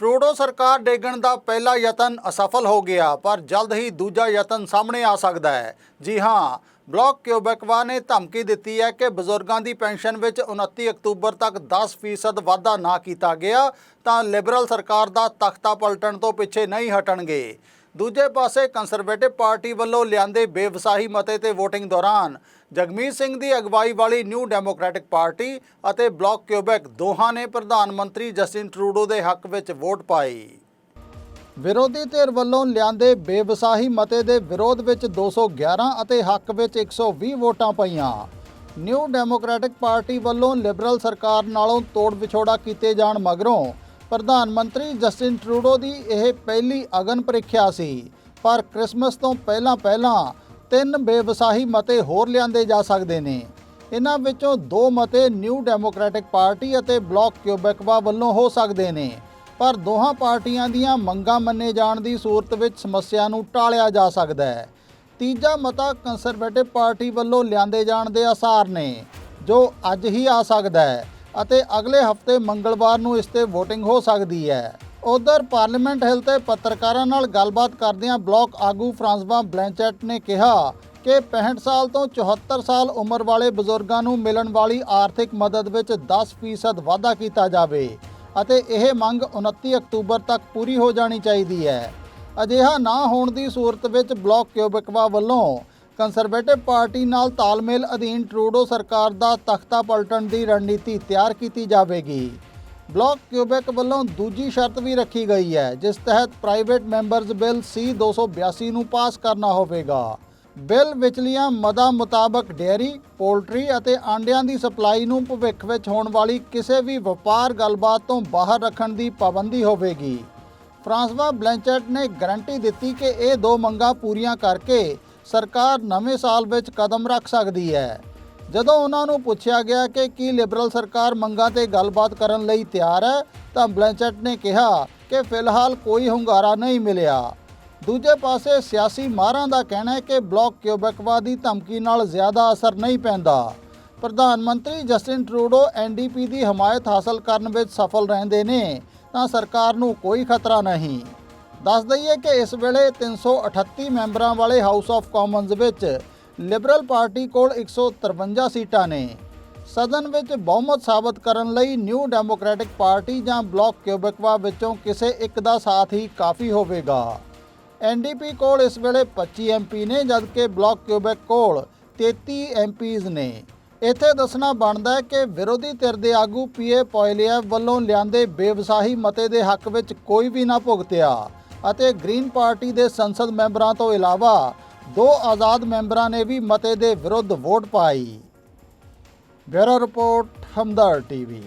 Trudeau ਸਰਕਾਰ ਡੇਗਣ ਦਾ ਪਹਿਲਾ ਯਤਨ ਅਸਫਲ ਹੋ ਗਿਆ, ਪਰ ਜਲਦ ਹੀ ਦੂਜਾ ਯਤਨ ਸਾਹਮਣੇ ਆ ਸਕਦਾ ਹੈ। ਜੀ ਹਾਂ, ਬਲਾਕ ਕਿਊਬੈਕਵਾ ਨੇ ਧਮਕੀ ਦਿੱਤੀ ਹੈ ਕਿ ਬਜ਼ੁਰਗਾਂ ਦੀ ਪੈਨਸ਼ਨ ਵਿੱਚ 29 ਅਕਤੂਬਰ ਤੱਕ 10% ਵਾਧਾ ਨਾ ਕੀਤਾ ਗਿਆ, ਤਾਂ ਲਿਬਰਲ ਸਰਕਾਰ ਦਾ ਤਖਤਾ ਪਲਟਣ ਤੋਂ ਪਿੱਛੇ ਨਹੀਂ ਹਟਣਗੇ। ਦੂਜੇ ਪਾਸੇ ਕੰਸਰਵੇਟਿਵ ਪਾਰਟੀ ਵੱਲੋਂ ਲਿਆਂਦੇ ਬੇਵਸਾਹੀ ਮਤੇ ਤੇ VOTING ਦੌਰਾਨ ਜਗਮੀਤ ਸਿੰਘ ਦੀ ਅਗਵਾਈ ਵਾਲੀ ਨਿਊ ਡੈਮੋਕ੍ਰੈਟਿਕ ਪਾਰਟੀ ਅਤੇ ਬਲਾਕ ਕਿਊਬੈਕ ਦੋਹਾਂ ਨੇ ਪ੍ਰਧਾਨ ਮੰਤਰੀ ਜਸਟਿਨ ਟਰੂਡੋ ਦੇ ਹੱਕ ਵਿੱਚ ਵੋਟ ਪਾਈ। ਵਿਰੋਧੀ ਧਿਰ ਵੱਲੋਂ ਲਿਆਂਦੇ ਬੇਵਸਾਹੀ ਮਤੇ ਦੇ ਵਿਰੋਧ ਵਿੱਚ 211 ਅਤੇ ਹੱਕ ਵਿੱਚ 120 ਵੋਟਾਂ ਪਈਆਂ। ਨਿਊ ਡੈਮੋਕ੍ਰੈਟਿਕ ਪਾਰਟੀ ਵੱਲੋਂ ਲਿਬਰਲ ਸਰਕਾਰ ਨਾਲੋਂ ਤੋੜ ਵਿਛੋੜਾ ਕੀਤੇ ਜਾਣ ਮਗਰੋਂ ਪ੍ਰਧਾਨ ਮੰਤਰੀ ਜਸਟਿਨ ਟਰੂਡੋ ਦੀ ਇਹ ਪਹਿਲੀ ਅਗਨ ਪ੍ਰੀਖਿਆ ਸੀ। ਪਰ ਕ੍ਰਿਸਮਸ ਤੋਂ ਪਹਿਲਾਂ ਪਹਿਲਾਂ ਤਿੰਨ ਬੇਵਸਾਹੀ ਮਤੇ ਹੋਰ ਲਿਆਂਦੇ ਜਾ ਸਕਦੇ ਨੇ। ਇਹਨਾਂ ਵਿੱਚੋਂ ਦੋ ਮਤੇ ਨਿਊ ਡੈਮੋਕ੍ਰੈਟਿਕ ਪਾਰਟੀ ਅਤੇ ਬਲਾਕ ਕਿਊਬੈਕਵਾ ਵੱਲੋਂ ਹੋ ਸਕਦੇ ਨੇ। ਪਰ ਦੋਹਾਂ ਪਾਰਟੀਆਂ ਦੀਆਂ ਮੰਗਾਂ ਮੰਨੇ ਜਾਣ ਦੀ ਸੂਰਤ ਵਿੱਚ ਸਮੱਸਿਆ ਨੂੰ ਟਾਲਿਆ ਜਾ ਸਕਦਾ ਹੈ। ਤੀਜਾ ਮਤਾ ਕੰਸਰਵੇਟਿਵ ਪਾਰਟੀ ਵੱਲੋਂ ਲਿਆਂਦੇ ਜਾਣ ਦੇ ਆਸਾਰ ਨੇ, ਜੋ ਅੱਜ ਹੀ ਆ ਸਕਦਾ ਹੈ। ਅਤੇ ਅਗਲੇ ਹਫ਼ਤੇ ਮੰਗਲਵਾਰ ਨੂੰ ਇਸ ਤੇ VOTING ਹੋ ਸਕਦੀ ਹੈ। ਉਧਰ ਪਾਰਲੀਮੈਂਟ ਹਿੱਲ ਤੇ ਪੱਤਰਕਾਰਾਂ ਨਾਲ ਗੱਲਬਾਤ ਕਰਦਿਆਂ ਬਲਾਕ ਆਗੂ ਫਰਾਂਸਵਾ ਬਲੈਂਚੈਟ ਨੇ ਕਿਹਾ ਕਿ 65 ਸਾਲ ਤੋਂ 74 ਸਾਲ ਉਮਰ ਵਾਲੇ ਬਜ਼ੁਰਗਾਂ ਨੂੰ ਮਿਲਣ ਵਾਲੀ ਆਰਥਿਕ ਮਦਦ ਵਿੱਚ 10% ਵਾਧਾ ਕੀਤਾ ਜਾਵੇ ਅਤੇ ਇਹ ਮੰਗ 29 ਅਕਤੂਬਰ ਤੱਕ ਪੂਰੀ ਹੋ ਜਾਣੀ ਚਾਹੀਦੀ ਹੈ। ਅਜਿਹਾ ਨਾ ਹੋਣ ਦੀ ਸੂਰਤ ਵਿੱਚ ਬਲਾਕ ਕਿਊਬੈਕਵਾ ਵੱਲੋਂ ਕੰਸਰਵੇਟਿਵ ਪਾਰਟੀ ਨਾਲ ਤਾਲਮੇਲ ਅਧੀਨ ਟਰੂਡੋ ਸਰਕਾਰ ਦਾ ਤਖਤਾ ਪਲਟਣ ਦੀ ਰਣਨੀਤੀ ਤਿਆਰ ਕੀਤੀ ਜਾਵੇਗੀ। ਬਲਾਕ ਕਿਊਬੈਕ ਵੱਲੋਂ ਦੂਜੀ ਸ਼ਰਤ ਵੀ ਰੱਖੀ ਗਈ ਹੈ ਜਿਸ ਤਹਿਤ ਪ੍ਰਾਈਵੇਟ ਮੈਂਬਰਜ਼ ਬਿੱਲ C 282 ਨੂੰ ਪਾਸ ਕਰਨਾ ਹੋਵੇਗਾ। ਬਿੱਲ ਵਿਚਲੀਆਂ ਮਦਾਂ ਮੁਤਾਬਕ ਡੇਅਰੀ, ਪੋਲਟਰੀ ਅਤੇ ਆਂਡਿਆਂ ਦੀ ਸਪਲਾਈ ਨੂੰ ਭਵਿੱਖ ਵਿੱਚ ਹੋਣ ਵਾਲੀ ਕਿਸੇ ਵੀ ਵਪਾਰ ਗੱਲਬਾਤ ਤੋਂ ਬਾਹਰ ਰੱਖਣ ਦੀ ਪਾਬੰਦੀ ਹੋਵੇਗੀ। ਫਰਾਂਸਵਾ ਬਲੈਂਚੈਟ ਨੇ ਗਾਰੰਟੀ ਦਿੱਤੀ ਕਿ ਇਹ ਦੋ ਮੰਗਾਂ ਪੂਰੀਆਂ ਕਰਕੇ ਸਰਕਾਰ ਨਵੇਂ ਸਾਲ ਵਿੱਚ ਕਦਮ ਰੱਖ ਸਕਦੀ ਹੈ। ਜਦੋਂ ਉਹਨਾਂ ਨੂੰ ਪੁੱਛਿਆ ਗਿਆ ਕਿ ਕੀ ਲਿਬਰਲ ਸਰਕਾਰ ਮੰਗਾਂ ਤੇ ਗੱਲਬਾਤ ਕਰਨ ਲਈ ਤਿਆਰ ਹੈ, ਤਾਂ ਬਲੈਂਚਟ ਨੇ ਕਿਹਾ ਕਿ ਫਿਲਹਾਲ ਕੋਈ ਹੁੰਗਾਰਾ ਨਹੀਂ ਮਿਲਿਆ। ਦੂਜੇ ਪਾਸੇ ਸਿਆਸੀ ਮਾਹਰਾਂ ਦਾ ਕਹਿਣਾ ਹੈ ਕਿ ਬਲਾਕ ਕਿਊਬੈਕਵਾ ਦੀ ਧਮਕੀ ਨਾਲ ਜ਼ਿਆਦਾ ਅਸਰ ਨਹੀਂ ਪੈਂਦਾ। ਪ੍ਰਧਾਨ ਮੰਤਰੀ ਜਸਟਿਨ ਟਰੂਡੋ ਐਨਡੀਪੀ ਦੀ ਹਮਾਇਤ ਹਾਸਲ ਕਰਨ ਵਿੱਚ ਸਫਲ ਰਹਿੰਦੇ ਨੇ, ਤਾਂ ਸਰਕਾਰ ਨੂੰ ਕੋਈ ਖਤਰਾ ਨਹੀਂ। ਦੱਸ ਦਈਏ ਕਿ ਇਸ ਵੇਲੇ 338 ਮੈਂਬਰਾਂ ਵਾਲੇ ਹਾਊਸ ਆਫ ਕਾਮਨਜ਼ ਵਿੱਚ ਲਿਬਰਲ ਪਾਰਟੀ ਕੋਲ 153 ਸੀਟਾਂ ਨੇ। ਸਦਨ ਵਿੱਚ ਬਹੁਮਤ ਸਾਬਤ ਕਰਨ ਲਈ ਨਿਊ ਡੈਮੋਕ੍ਰੈਟਿਕ ਪਾਰਟੀ ਜਾਂ ਬਲਾਕ ਕਿਊਬੈਕਵਾ ਵਿੱਚੋਂ ਕਿਸੇ ਇੱਕ ਦਾ ਸਾਥ ਹੀ ਕਾਫੀ ਹੋਵੇਗਾ। ਐਨਡੀਪੀ ਕੋਲ ਇਸ ਵੇਲੇ 25 ਐਮਪੀ ਨੇ, ਜਦਕਿ ਬਲਾਕ ਕਿਊਬੈਕ ਕੋਲ 33 ਐਮਪੀਜ਼ ਨੇ। ਇੱਥੇ ਦੱਸਣਾ ਬਣਦਾ ਹੈ ਕਿ ਵਿਰੋਧੀ ਧਿਰ ਦੇ ਆਗੂ ਪੀਏ ਪੋਇਲਿਆ ਵੱਲੋਂ ਲਿਆਂਦੇ ਬੇਵਸਾਹੀ ਮਤੇ ਦੇ ਹੱਕ ਵਿੱਚ ਕੋਈ ਵੀ ਨਾ ਭੁਗਤਿਆ। ਅਤੇ ਗ੍ਰੀਨ ਪਾਰਟੀ ਦੇ ਸੰਸਦ ਮੈਂਬਰਾਂ ਤੋਂ ਇਲਾਵਾ ਦੋ ਆਜ਼ਾਦ ਮੈਂਬਰਾਂ ਨੇ ਵੀ ਮਤੇ ਦੇ ਵਿਰੁੱਧ ਵੋਟ ਪਾਈ। Bureau report Hamdard TV.